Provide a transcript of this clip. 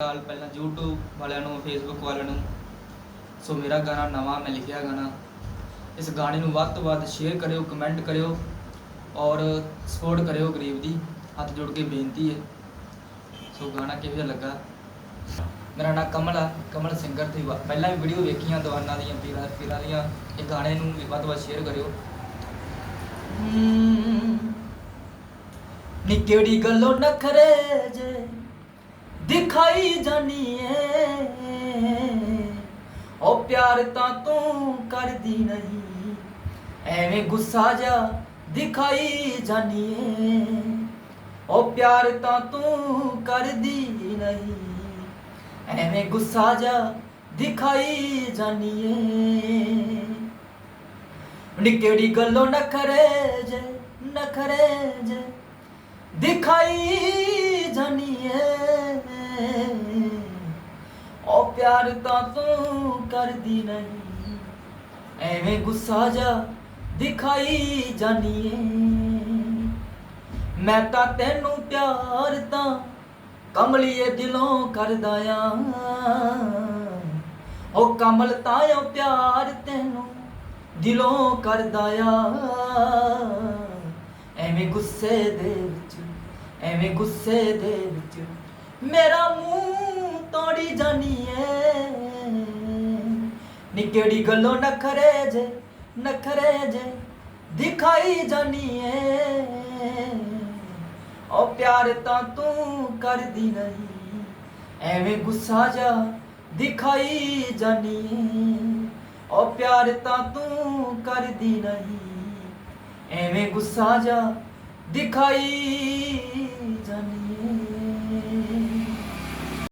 ਸਾਲ ਪਹਿਲਾਂ YouTube ਵਾਲਿਆਂ ਨੂੰ, Facebook ਵਾਲਿਆਂ ਨੂੰ। ਸੋ ਮੇਰਾ ਗਾਣਾ ਨਵਾਂ, ਮੈਂ ਲਿਖਿਆ ਗਾਣਾ। ਇਸ ਗਾਣੇ ਨੂੰ ਵੱਧ ਤੋਂ ਵੱਧ ਸ਼ੇਅਰ ਕਰਿਓ ਕਮੈਂਟ ਕਰਿਓ ਔਰ ਸਪੋਰਟ ਕਰਿਓ ਗਰੀਬ ਦੀ। ਹੱਥ ਜੋੜ ਕੇ ਬੇਨਤੀ ਹੈ। ਸੋ ਗਾਣਾ ਕਿਹੋ ਜਿਹਾ ਲੱਗਾ? ਮੇਰਾ ਨਾਮ ਕਮਲ ਆ। ਕਮਲ ਸਿੰਗਰ ਤੇ ਪਹਿਲਾਂ ਵੀ ਵੀਡੀਓ ਵੇਖੀਆਂ ਦਵਾਨਾਂ ਦੀਆਂ, ਪੀਰਾਂ ਪੀਰਾਂ ਦੀਆਂ। ਇਹ ਗਾਣੇ ਨੂੰ ਵੀ ਵੱਧ ਤੋਂ ਵੱਧ ਸ਼ੇਅਰ ਕਰਿਓ। ਨੀ ਗੱਲੋਂ ਨਖਰੇ ਜੇ ਦਿਖਾਈ ਜਾਨੀ ਏ ਉਹ ਪਿਆਰ ਤਾਂ ਤੂੰ ਕਰਦੀ ਨਹੀਂ। ਐਵੇਂ ਗੁੱਸਾ ਜਾ ਦਿਖਾਈ ਜਾਨੀ ਏ ਉਹ ਪਿਆਰ ਤਾਂ ਤੂੰ ਕਰਦੀ ਨਹੀਂ। ਐਵੇਂ ਗੁੱਸਾ ਜਾ ਦਿਖਾਈ ਜਾਨੀ ਏ ਨੀ ਕਿਹੜੀ ਗੱਲੋਂ ਨਖਰੇ ਜੇ ਨਖਰੇ ਜੇ ਦਿਖਾਈ ਪਿਆਰ ਤਾਂ ਤੂੰ ਕਰਦੀ ਨਹੀਂ। ਐਵੇਂ ਗੁੱਸਾ ਜਾ ਦਿਖਾਈ ਜਾਨੀਏ। ਮੈਂ ਤਾਂ ਤੈਨੂੰ ਪਿਆਰ ਤਾਂ ਕਮਲੀਏ ਦਿਲੋਂ ਕਰਦਾ ਆ। ਉਹ ਕਮਲ ਤਾਂ ਉਹ ਪਿਆਰ ਤੈਨੂੰ ਦਿਲੋਂ ਕਰਦਾ ਆ। ਐਵੇਂ ਗੁੱਸੇ ਦੇ ਵਿੱਚ, ਐਵੇਂ ਗੁੱਸੇ ਦੇ ਵਿੱਚ ਮੇਰਾ ਮੂੰਹ ਤੋੜੀ ਜਾਨੀ ਏ ਨੀ ਕਿਹੜੀ ਗੱਲੋਂ ਨਖਰੇ ਜੇ ਨਖਰੇ ਜੇ, ਦਿਖਾਈ ਜਾਨੀ ਏ ਉਹ ਪਿਆਰ ਤਾਂ ਤੂੰ ਕਰਦੀ ਨਹੀਂ, ਐਵੇਂ ਗੁੱਸਾ ਜਾ ਦਿਖਾਈ ਜਾਨੀ ਏ ਉਹ ਪਿਆਰ ਤਾਂ ਤੂੰ ਕਰਦੀ ਨਹੀਂ, ਐਵੇਂ ਗੁੱਸਾ ਜਾ ਦਿਖਾਈ